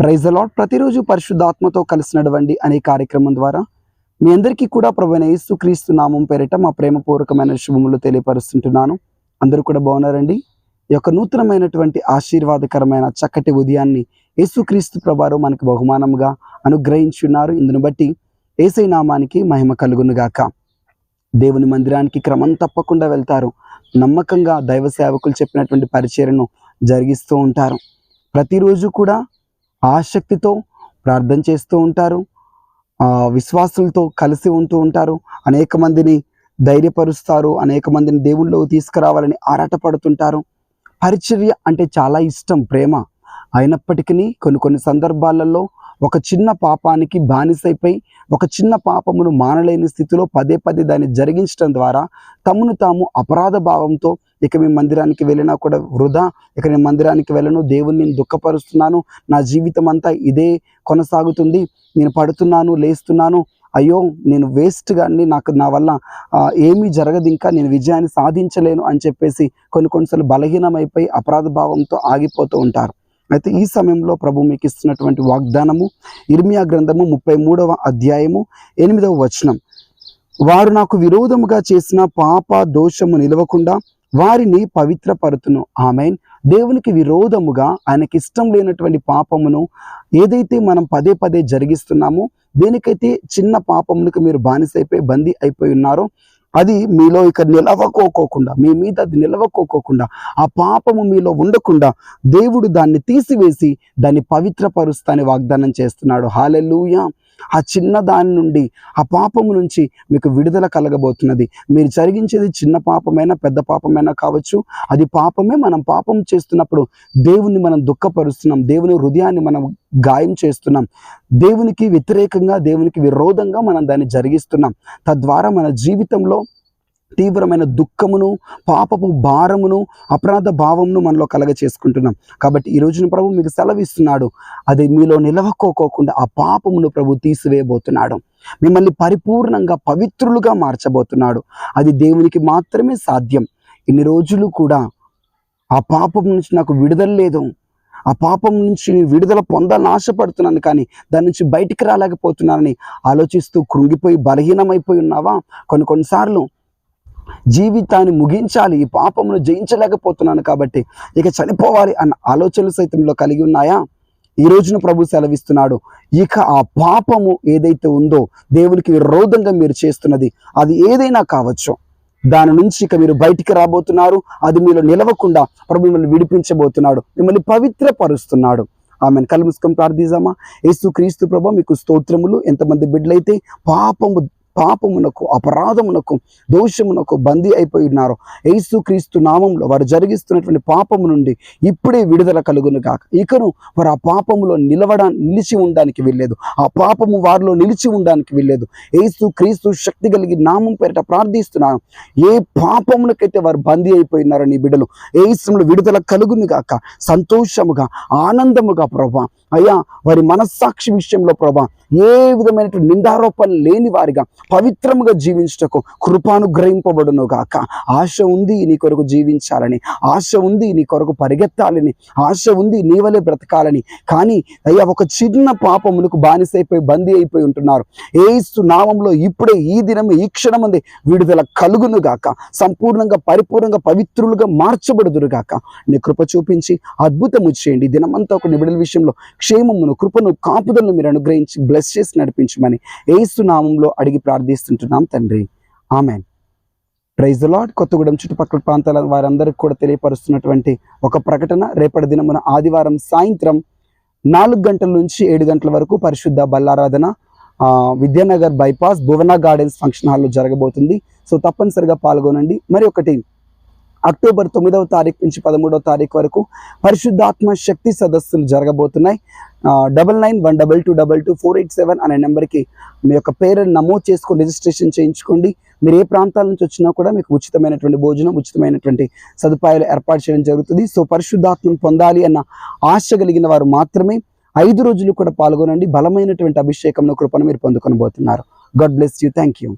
Praise allot ప్రతిరోజు పరిశుద్ధాత్మతో కలిసి నడవండి అనే కార్యక్రమం ద్వారా మీ అందరికీ కూడా ప్రభుణ యేసు క్రీస్తు నామం పేరిట మా ప్రేమపూర్వకమైన శుభములు తెలియపరుస్తుంటున్నాను. అందరూ కూడా బాగున్నారండి? ఈ యొక్క నూతనమైనటువంటి ఆశీర్వాదకరమైన చక్కటి ఉదయాన్ని యేసుక్రీస్తు ప్రభారు మనకు బహుమానంగా అనుగ్రహించున్నారు ఇందును బట్టి ఏసై నామానికి మహిమ కలుగునుగాక దేవుని మందిరానికి క్రమం తప్పకుండా వెళ్తారు. నమ్మకంగా దైవ సేవకులు చెప్పినటువంటి పరిచయను జరిగిస్తూ ఉంటారు. ప్రతిరోజు కూడా ఆసక్తితో ప్రార్థన చేస్తూ ఉంటారు. విశ్వాసులతో కలిసి ఉంటూ ఉంటారు. అనేక మందిని ధైర్యపరుస్తారు. అనేక మందిని దేవుళ్ళో తీసుకురావాలని ఆరాటపడుతుంటారు. పరిచర్య అంటే చాలా ఇష్టం ప్రేమ. అయినప్పటికీ కొన్ని కొన్ని సందర్భాలలో ఒక చిన్న పాపానికి బానిసైపోయి ఒక చిన్న పాపమును మానలేని స్థితిలో పదే పదే దాన్ని జరిగించడం ద్వారా తమను తాము అపరాధ భావంతో ఇక మీ మందిరానికి వెళ్ళినా కూడా వృధా. ఇక నేను మందిరానికి వెళ్ళను దేవుని నేను దుఃఖపరుస్తున్నాను. నా జీవితం అంతా ఇదే కొనసాగుతుంది. నేను పడుతున్నాను లేస్తున్నాను. అయ్యో నేను వేస్ట్గా కానీ నాకు నా వల్ల ఏమీ జరగదు. ఇంకా నేను విజయాన్ని సాధించలేను అని చెప్పేసి కొన్ని కొన్నిసార్లు బలహీనమైపోయి అపరాధ భావంతో ఆగిపోతూ ఉంటారు. అయితే ఈ సమయంలో ప్రభు మీకు ఇస్తున్నటువంటి వాగ్దానము ఇర్మియా గ్రంథము ముప్పై మూడవ అధ్యాయము ఎనిమిదవ వచనం. వారు నాకు విరోధముగా చేసిన పాప దోషము నిలవకుండా వారిని పవిత్రపరుతును. ఆమెన్. దేవునికి విరోధముగా ఆయనకి ఇష్టం లేనటువంటి పాపమును ఏదైతే మనం పదే పదే జరిగిస్తున్నామో దేనికైతే చిన్న పాపములకు మీరు బానిసైపోయి బందీ అయిపోయి ఉన్నారో అది మీలో ఇక నిలవకోకోకుండా మీ మీద అది నిలవకోకోకుండా ఆ పాపము మీలో ఉండకుండా దేవుడు దాన్ని తీసివేసి దాన్ని పవిత్రపరుస్తాని వాగ్దానం చేస్తున్నాడు. హాలెలూయా ఆ చిన్న దాని నుండి ఆ పాపము నుంచి మీకు విడుదల కలగబోతున్నది. మీరు జరిగించేది చిన్న పాపమైనా పెద్ద పాపమైనా కావచ్చు అది పాపమే మనం పాపం చేస్తున్నప్పుడు దేవుణ్ణి మనం దుఃఖపరుస్తున్నాం దేవుని హృదయాన్ని మనం గాయం చేస్తున్నాం దేవునికి వ్యతిరేకంగా దేవునికి విరోధంగా మనం దాన్ని జరిగిస్తున్నాం. తద్వారా మన జీవితంలో తీవ్రమైన దుఃఖమును పాపపు భారమును అపరాధ భావమును మనలో కలగ చేసుకుంటున్నాం కాబట్టి ఈ రోజున ప్రభు మీకు సెలవిస్తున్నాడు. అది మీలో నిలవకోకోకుండా ఆ పాపమును ప్రభు తీసివేయబోతున్నాడు. మిమ్మల్ని పరిపూర్ణంగా పవిత్రులుగా మార్చబోతున్నాడు. అది దేవునికి మాత్రమే సాధ్యం. ఇన్ని రోజులు కూడా ఆ పాపం నుంచి నాకు విడుదల లేదు. ఆ పాపం నుంచి నేను విడుదల పొందాలని ఆశపడుతున్నాను కానీ దాని నుంచి బయటికి రాలేకపోతున్నానని ఆలోచిస్తూ కృంగిపోయి బలహీనమైపోయి ఉన్నావా? కొన్ని కొన్నిసార్లు జీవితాన్ని ముగించాలి ఈ పాపమును జయించలేకపోతున్నాను కాబట్టి ఇక చనిపోవాలి అన్న ఆలోచనలు సైతంలో కలిగి ఉన్నాయా? ఈ రోజున ప్రభు సెలవిస్తున్నాడు ఇక ఆ పాపము ఏదైతే ఉందో దేవునికి విరోధంగా మీరు చేస్తున్నది అది ఏదైనా కావచ్చు. దాని నుంచి ఇక మీరు బయటికి రాబోతున్నారు అది మీలో నిలవకుండా ప్రభు మిమ్మల్ని విడిపించబోతున్నాడు మిమ్మల్ని పవిత్రపరుస్తున్నాడు. ఆమెను. కలుముసుకొని మూసుకొని ప్రార్థిద్దామా? యేసు క్రీస్తు ప్రభా మీకు స్తోత్రములు ఎంతమంది బిడ్డలైతే పాపము పాపమునకు అపరాధమునకు దోషమునకు బందీ అయిపోయి ఉన్నారు యేసు క్రీస్తు నామంలో వారు జరిగిస్తున్నటువంటి పాపము నుండి ఇప్పుడే విడుదల కలుగును కాక ఇకను వారు ఆ పాపములో నిలవడా నిలిచి ఉండడానికి వెళ్ళలేదు ఆ పాపము వారిలో నిలిచి ఉండడానికి వెళ్ళలేదు యేసు క్రీస్తు శక్తి కలిగి నామం పేరిట ప్రార్థిస్తున్నాను. ఏ పాపమునకైతే వారు బందీ అయిపోయినారో నీ బిడ్డలు ఏసుములు విడుదల కలుగును గాక. సంతోషముగా ఆనందముగా ప్రభా అయ్యా వారి మనస్సాక్షి విషయంలో ప్రభా ఏ విధమైనటువంటి నిందారోపణ లేని వారిగా పవిత్రముగా జీవించటకు కృపానుగ్రహింపబడును గాక. ఆశ ఉంది నీ కొరకు జీవించాలని ఆశ ఉంది నీ కొరకు పరిగెత్తాలని ఆశ ఉంది నీ వలె బ్రతకాలని. కానీ అయ్యా ఒక చిన్న పాపములకు బానిసైపోయి బందీ అయిపోయి ఉంటున్నారు. ఏస్తు నామంలో ఇప్పుడే ఈ దినం ఈ క్షణమంది విడుదల కలుగును గాక. సంపూర్ణంగా పరిపూర్ణంగా పవిత్రులుగా మార్చబడుదురు గాక. నీ కృప చూపించి అద్భుతము చేయండి. దినమంతా ఒక నిబిడల విషయంలో క్షేమమును కృపను కాపుదలను మీరు అనుగ్రహించి బ్లెస్ చేసి నడిపించమని ఏస్తు నామంలో అడిగి ప్రార్థిస్తుంటున్నాం తండ్రి. ఆమెన్. ప్రైజ్ లాడ్ కొత్తగూడెం చుట్టుపక్కల ప్రాంతాల వారందరికీ కూడా తెలియపరుస్తున్నటువంటి ఒక ప్రకటన. రేపటి దినమున ఆదివారం సాయంత్రం నాలుగు గంటల నుంచి ఏడు గంటల వరకు పరిశుద్ధ బల్లారాధన Vidyanagar bypass Bhuvana gardens function హాల్లో జరగబోతుంది. సో తప్పనిసరిగా పాల్గొనండి. మరి ఒకటి అక్టోబర్ తొమ్మిదవ తారీఖు నుంచి పదమూడవ తారీఖు వరకు పరిశుద్ధాత్మ శక్తి సదస్సులు జరగబోతున్నాయి. Double nine one double two double two four eight seven అనే నెంబర్కి మీ యొక్క పేరుని నమోదు చేసుకుని రిజిస్ట్రేషన్ చేయించుకోండి. మీరు ఏ ప్రాంతాల నుంచి వచ్చినా కూడా మీకు ఉచితమైనటువంటి భోజనం ఉచితమైనటువంటి సదుపాయాలు ఏర్పాటు చేయడం జరుగుతుంది. సో పరిశుద్ధాత్మను పొందాలి అన్న ఆశ కలిగిన వారు మాత్రమే ఐదు రోజులు కూడా పాల్గొనండి. బలమైనటువంటి అభిషేకంలో కృపను మీరు పొందుకొనబోతున్నారు God bless you. Thank you.